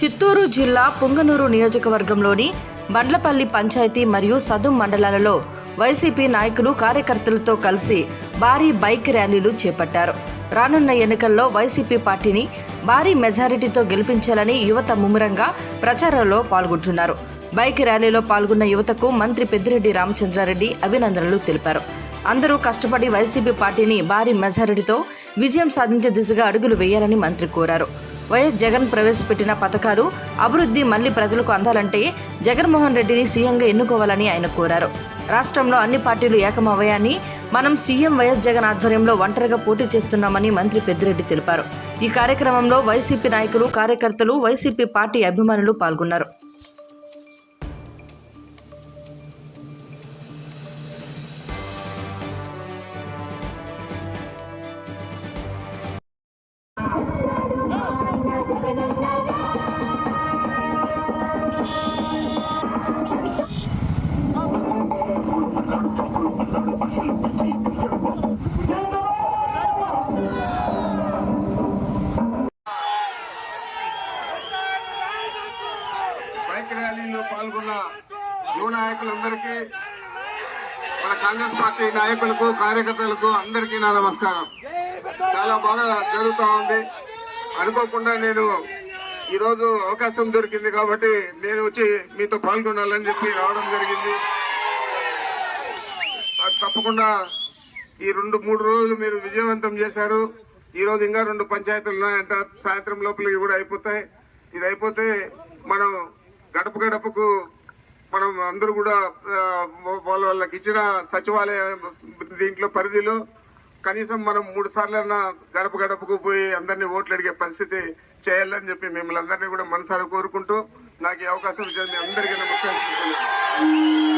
చిత్తూరు జిల్లా పుంగనూరు నియోజకవర్గంలోని బండ్లపల్లి పంచాయతీ మరియు సదుం మండలాలలో వైసీపీ నాయకులు కార్యకర్తలతో కలిసి భారీ బైక్ ర్యాలీలు చేపట్టారు. రానున్న ఎన్నికల్లో వైసీపీ పార్టీని భారీ మెజారిటీతో గెలిపించాలని యువత ముమ్మరంగా ప్రచారంలో పాల్గొంటున్నారు. బైక్ ర్యాలీలో పాల్గొన్న యువతకు మంత్రి పెద్దిరెడ్డి రామచంద్రారెడ్డి అభినందనలు తెలిపారు. అందరూ కష్టపడి వైసీపీ పార్టీని భారీ మెజారిటీతో విజయం సాధించే దిశగా అడుగులు వేయాలని మంత్రి కోరారు. వైఎస్ జగన్ ప్రవేశపెట్టిన పథకాలు అభివృద్ధి మళ్ళీ ప్రజలకు అందాలంటే జగన్మోహన్ రెడ్డిని సీఎంగా ఎన్నుకోవాలని ఆయన కోరారు. రాష్ట్రంలో అన్ని పార్టీలు ఏకమవ్వయాన్ని మనం సీఎం వైఎస్ జగన్ ఆధ్వర్యంలో ఒంటరిగా పోటీ చేస్తున్నామని మంత్రి పెద్దిరెడ్డి తెలిపారు. ఈ కార్యక్రమంలో వైసీపీ నాయకులు కార్యకర్తలు వైసీపీ పార్టీ అభిమానులు పాల్గొన్నారు. బైక్ ర్యాలీలో పాల్గొన్న యువ నాయకులందరికీ మన కాంగ్రెస్ పార్టీ నాయకులకు కార్యకర్తలకు అందరికీ నా నమస్కారం. చాలా బాగా జరుగుతూ ఉంది. అనుకోకుండా నేను ఈరోజు అవకాశం దొరికింది కాబట్టి నేను వచ్చి మీతో పాల్గొనాలని చెప్పి రావడం జరిగింది. అది తప్పకుండా ఈ రెండు మూడు రోజులు మీరు విజయవంతం చేశారు. ఈరోజు ఇంకా రెండు పంచాయతీలు ఉన్నాయంట. సాయంత్రం లోపలికి కూడా అయిపోతాయి. ఇది అయిపోతే మనం గడప గడపకు మనం అందరూ కూడా వాళ్ళ వాళ్ళకి ఇచ్చిన సచివాలయ దీంట్లో పరిధిలో కనీసం మనం మూడు సార్లన్నా గడప గడపకు పోయి అందరినీ ఓట్లు అడిగే పరిస్థితి చేయాలని చెప్పి మిమ్మల్ని అందరినీ కూడా మనసారి కోరుకుంటూ నాకు ఈ అవకాశం ఇచ్చిన అందరికీ నమస్కారం.